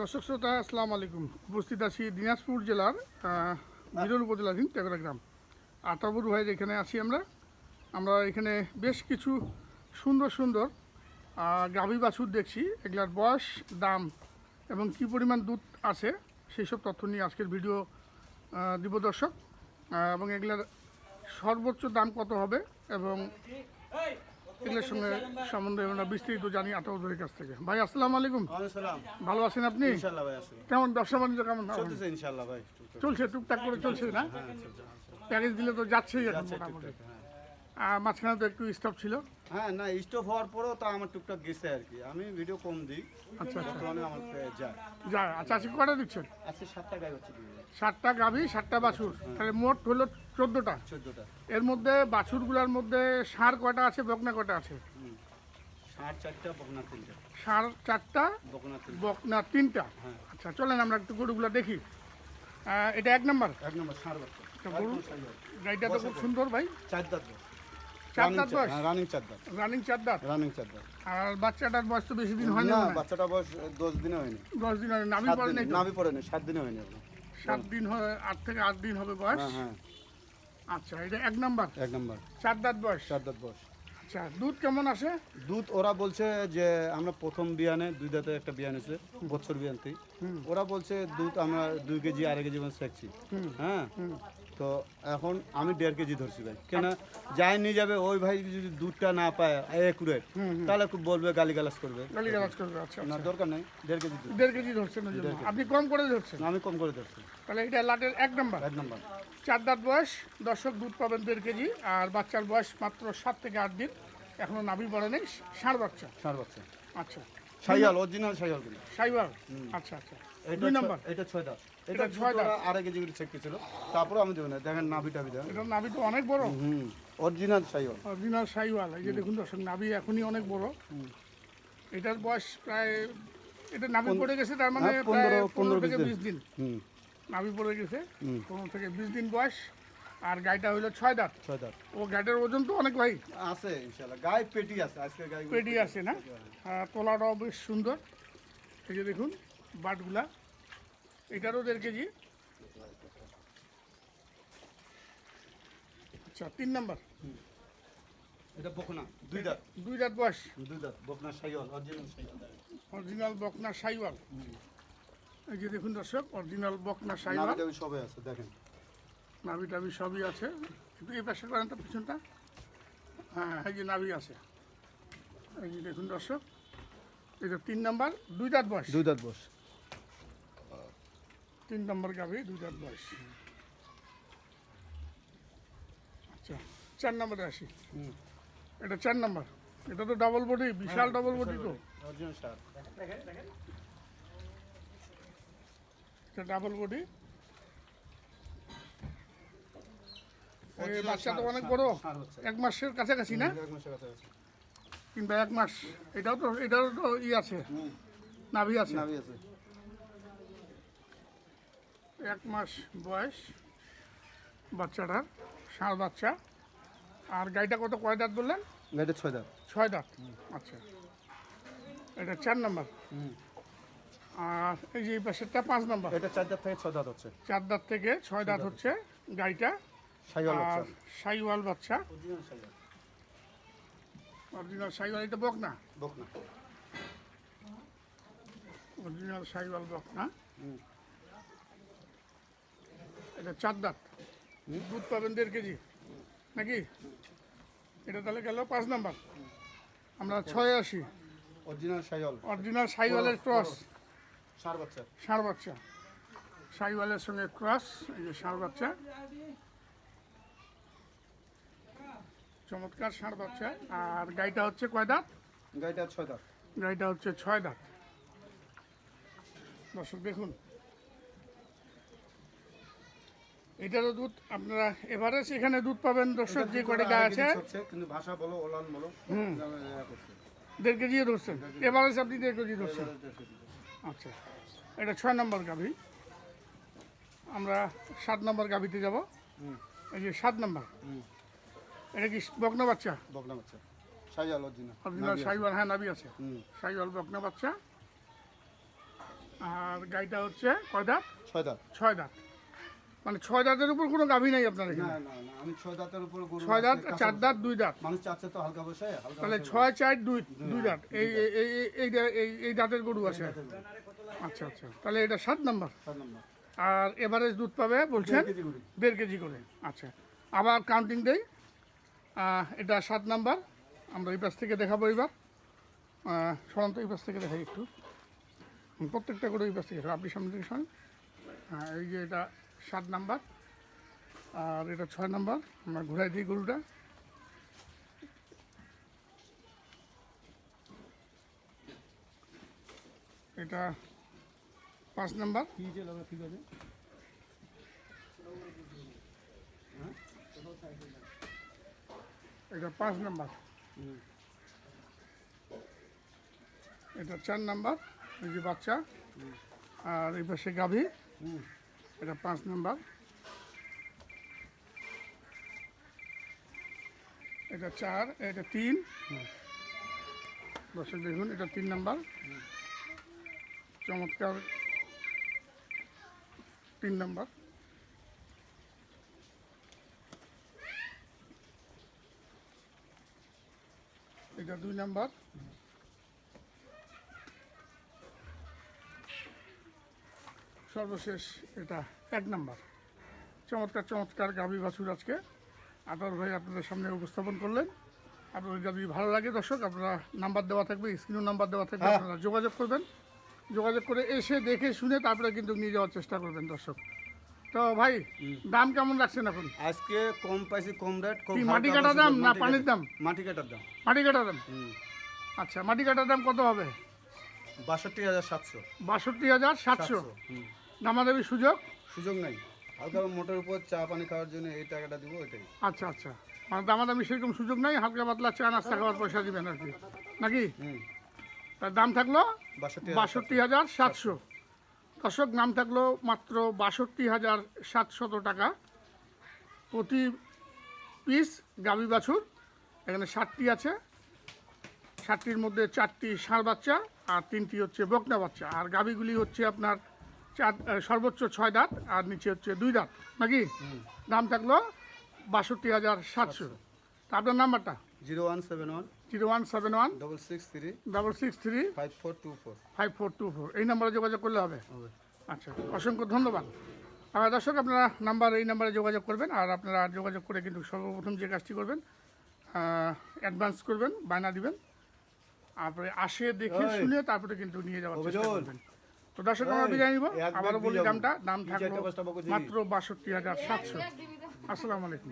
দর্শক শ্রোতা, আসসালামু আলাইকুম। উপস্থিত আছি দিনাজপুর জেলার বিরল উপজেলাধীন টেকরা গ্রাম। আতাবুর ভাইয়ের এখানে আছি আমরা। আমরা এখানে বেশ কিছু সুন্দর সুন্দর গাভী বাছুর দেখছি। এগুলার বয়স, দাম এবং কি পরিমাণ দুধ আছে সেই সব তথ্য নিয়ে আজকের ভিডিও দিব দর্শক। এবং এগুলার সর্বোচ্চ দাম কত হবে এবং এগুলোর সঙ্গে সম্বন্ধে আমরা বিস্তারিত জানি আতাবুরের কাছ থেকে। ভাই আসসালামু আলাইকুম। ভালো আছেন আপনি? কেমন ব্যবসা বাণিজ্য কেমন। চলছে টুকটাক করে চলছে না? প্যারিস দিলে তো যাচ্ছেই এখন মোটামুটি। হ্যাঁ। আর মাঝখানে তো একটু স্টপ ছিল। হ্যাঁ না স্টপ হওয়ার পরেও তা আমার টুকটাক গেছে আর কি। আমি ভিডিও কম দিই। আচ্ছা আচ্ছা। বর্তমানে আমার যায়। আচ্ছা আজকে কটা দিচ্ছেন? আজকে সাতটা গাই হচ্ছে ষাটটা গাভী ষাটটা বাছুর। তাহলে মোট হলো চোদ্দোটা। চোদ্দোটা। এর মধ্যে বাছুরগুলোর মধ্যে সার কয়টা আছে বকনা কয়টা আছে? ষাট চারটা বকনা তিনটা। সার চারটা বকনা তিনটা। বকনা তিনটা। হ্যাঁ। আচ্ছা চলেন আমরা একটু গরুগুলো দেখি। এটা এক নম্বর? এক নম্বর ষাট বাচ্চা। গরু। গাড়িটা তো খুব সুন্দর ভাই। চার দাঁত। চার দাঁত বয়স? হ্যাঁ রানিং চার দাঁত। রানিং চার দাঁত? রানিং চার দাঁত। আর বাচ্চাটার বয়স তো বেশি দিন হয় না হয়। বাচ্চাটা বয়স দশ দিনে হয়নি। দশ দিন হয় সাত পড়ে দিন নাভি পড়ে নেই সাত দিনে হয়নি। সাত দিন হয় আট থেকে আট দিন হবে বয়স? হ্যাঁ হ্যাঁ। আচ্ছা এটা এক নাম্বার? এক নম্বর। চার দাঁত বয়স? চার দাঁত বয়স। আচ্ছা দুধ কেমন আসে? দুধ ওরা বলছে যে আমরা প্রথম বিয়ানে দুই দাঁতে একটা বিয়ান এসে বছর বিয়ানতেই ওরা বলছে দুধ আমরা দুই কেজি আড়াই কেজি শেখছি হ্যাঁ? তো এখন আমি দেড় কেজি ধরছি ভাই। কেন যাই নিয়ে যাবে ওই ভাই যদি দুধটা না পায় একুরেট তাহলে খুব বলবে গালি গালাজ করবে। গালি করবে আচ্ছা না দরকার নেই দেড় কেজি দেড় কেজি ধরছেন আপনি কম করে ধরছেন? আমি কম করে ধরছি। তাহলে এটা লাটের এক নম্বর? এক নম্বর। চার দাঁত বয়স দর্শক দুধ পাবেন দেড় কেজি আর বাচ্চার বয়স মাত্র সাত থেকে আট দিন। এখনও নাভি পড়ে নেই ষাঁড় বাচ্চা। ষাট বাচ্চা। আচ্ছা। সাইয়াল অরিজিনাল সাইয়ালগুলো সাইবার আচ্ছা আচ্ছা। এটা দুই নাম্বার? এটা ছয় দাঁত। এটা ছয় দাঁত। আড়াই কেজি করে চেক ছিল তারপরে আমি দেবো না। দেখেন নাভি টাভি দেখেন। এটা নাভি তো অনেক বড়। হুম অরিজিনাল সাইয়াল অরিজিনাল সাইওয়াল এই যে দেখুন দর্শক নাভি এখনই অনেক বড়। এটার বয়স প্রায় এটা নাভি পড়ে গেছে তার মানে হ্যাঁ, প্রায় পনেরো- থেকে বিশ দিন। হুম। নাভি পড়ে গেছে। পনেরো থেকে বিশ দিন বয়স। আর গাড়িটা হইল ছয় দাঁত। ছয় দাঁত। ও গাড়িটার ওজন তো অনেক ভাই। আছে ইনশাআল্লাহ। গায়ে পেটি আছে আজকে গায়ে পেটি আছে না? আর তলাটাও বেশ সুন্দর। এই যে দেখুন বাটগুলা। এটারও দেড় কেজি। আচ্ছা তিন নাম্বার। এটা বকনা। দুই দাঁত। দুই দাঁত বয়স। দুই দাঁত বকনা সাইয়াল অরিজিনাল সাইয়াল অরিজিনাল বকনা সাইওয়াল। এই যে দেখুন দর্শক অরিজিনাল বকনা সাইওয়াল। সবাই আছে দেখেন। নাভি টাভি সবই আছে। কিন্তু এই পাশে করেন তো পিছনটা হ্যাঁ এই যে নাভি আছে। এই যে দেখুন দর্শক এটা তিন নম্বর দুই দাঁত বয়স। দুই দাঁত বয়স। তিন নম্বর গাভি দুই দাঁত বয়স। আচ্ছা চার নম্বরে আসি। হুম। এটা চার নম্বর। এটা তো ডাবল বডি বিশাল ডাবল বডি তো। এটা ডাবল বডি বাচ্চা তো অনেক বড়। এক মাসের কাছাকাছি না? কিংবা এক মাস। এটাও তো এটাও তো ই আছে। নাভি আছে। নাভি আছে। এক মাস বয়স বাচ্চাটার ষাঁড় বাচ্চা। আর গাড়িটা কত কয় দাঁত বললেন? গাড়িটা ছয় দাঁত। ছয় দাঁত। আচ্ছা। এটা চার নম্বর? হুম। আর এই যে এই পাশেরটা পাঁচ নম্বর? এটা চার দাঁত থেকে ছয় দাঁত হচ্ছে। চার দাঁত থেকে ছয় দাঁত। হচ্ছে গাড়িটা। সাইওয়াল বাচ্চা। অরিজিনাল সাইওয়াল। এটা বকনা? বকনা। অরিজিনাল সাইওয়াল বকনা। হুম। এটা চার দাঁত। দুধ পাবেন দেড় কেজি। নাকি? এটা তাহলে গেল পাঁচ নাম্বার। আমরা ছয় আসি। অরিজিনাল সাইয়াল অরিজিনাল সাইওয়ালের ক্রস সার বাচ্চা। ষাঁড় বাচ্চা। সাইওয়ালের সঙ্গে ক্রস এই যে ষাঁড় বাচ্চা। চমৎকার ষাঁড় বাচ্চা আর গাইটা হচ্ছে কয় দাঁত? গাড়িটা ছয় দাঁত। গাইটা হচ্ছে ছয় দাঁত। দর্শক দেখুন। এটারও দুধ আপনারা এভারেজ এখানে দুধ পাবেন। দর্শক যে কটা গায়ে আছে? কিন্তু ভাষা বলো ওলান বলো করছে। দেড় কেজিও ধরছেন। এভারেজ আপনি দেড় কেজি ধরছেন। আচ্ছা। এটা ছয় নম্বর গাভি। আমরা সাত নম্বর গাভিতে যাব। হুম। এই যে সাত নম্বর। হুম। এটা কি বকনা বাচ্চা? বকনা বাচ্চা। সাইয়াল অরিজিনাল অরিজিনাল সাইওয়াল হ্যাঁ নাবি আছে। সাইওয়াল বকনা বাচ্চা। আর গাইটা হচ্ছে কয় দাঁত? ছয় দাঁত। ছয় দাঁত। মানে ছয় দাঁতের উপর কোনো গাভী নাই আপনার এখানে? না না আমি ছয় দাঁতের উপর গরু ছয় দাঁত চার দাঁত দুই দাঁত। মানুষ চাচ্ছে তো হালকা হালকা তাহলে ছয় চার দুই দুই দাঁত এই এই- এই এই- এই দাঁতের গরু আছে। আচ্ছা আচ্ছা। তাহলে এটা সাত নাম্বার। সাত নম্বর। আর এভারেজ দুধ পাবে বলছেন? দেড় কেজি করে। আচ্ছা। আবার কাউন্টিং দেই। আহ, এটা সাত নাম্বার। আমরা এই পাশ থেকে দেখাবো এবার। সরন্ত এই পাশ থেকে দেখাই একটু। প্রত্যেকটা করে এই পাশ থেকে। আপনি সামনে থেকে শোনেন হ্যাঁ এই যে এটা সাত নাম্বার। আর এটা ছয় নাম্বার। আমরা ঘুরাই দিই গরুটা। এটা পাঁচ নাম্বার। ঠিক আছে। এটা পাঁচ নাম্বার। এটা চার নাম্বার, এই যে বাচ্চা। আর এই পাশে গাভী। এটা পাঁচ নাম্বার। এটা চার, এটা তিন। দর্শক, দেখুন, এটা তিন নাম্বার। চমৎকার তিন নাম্বার। এটা দুই নাম্বার। সর্বশেষ এটা এক নাম্বার। চমৎকার চমৎকার গাভী বাছুর আজকে। আদর ভাই আপনাদের সামনে উপস্থাপন করলেন। আপনাদের যদি ভালো লাগে দর্শক আপনারা নাম্বার দেওয়া থাকবে স্ক্রিনও নাম্বার দেওয়া থাকবে হ্যাঁ। আপনারা যোগাযোগ করবেন। যোগাযোগ করে এসে দেখে শুনে তারপরে কিন্তু নিয়ে যাওয়ার চেষ্টা করবেন দর্শক। তো ভাই দাম কেমন রাখছেন এখন? আজকে কম পাইছি কম রেট কম মাটি কাটা দাম না পানির দাম? মাটি কাটার দাম। মাটি কাটা দাম? আচ্ছা মাটি কাটার দাম কত হবে? বাষট্টি হাজার সাতশো। বাষট্টি হাজার সাতশো। দামাদামি সুযোগ? সুযোগ নাই। হালকা মোটর উপর চা পানি খাওয়ার জন্য এই টাকাটা দিব ওইটাই। আচ্ছা আচ্ছা। মানে দামাদামি সেরকম সুযোগ নাই হালকা পাতলা চা নাস্তা খাওয়ার পয়সা দিবেন আর কি। নাকি? তার দাম থাকল বাষট্টি হাজার সাতশো। দর্শক নাম থাকল মাত্র বাষট্টি হাজার সাতশত টাকা। প্রতি পিস গাভী বাছুর এখানে ষাটটি আছে। ষাটটির মধ্যে চারটি ষাঁড় বাচ্চা আর তিনটি হচ্ছে বকনা বাচ্চা। আর গাভীগুলি হচ্ছে আপনার চার সর্বোচ্চ ছয় দাঁত আর নিচে হচ্ছে দুই দাঁত। নাকি? দাম থাকল বাষট্টি হাজার সাতশো। তা আপনার নাম্বারটা? Zero one seven one zero one seven one double six three double six three five four two four five four two four এই নম্বরে যোগাযোগ করলে হবে? আচ্ছা অসংখ্য ধন্যবাদ। আর দর্শক আপনারা নাম্বার এই নাম্বারে যোগাযোগ করবেন আর আপনারা যোগাযোগ করে কিন্তু সর্বপ্রথম যে কাজটি করবেন অ্যাডভান্স করবেন বায়না দিবেন তারপরে আসে দেখে শুনে তারপরে কিন্তু নিয়ে যাওয়ার চেষ্টা করবেন। তো দর্শক আমরা বিদায় নিব। আবারও বলি দামটা দাম থাকল। মাত্র বাষট্টি হাজার সাতশো। আসসালামু আলাইকুম।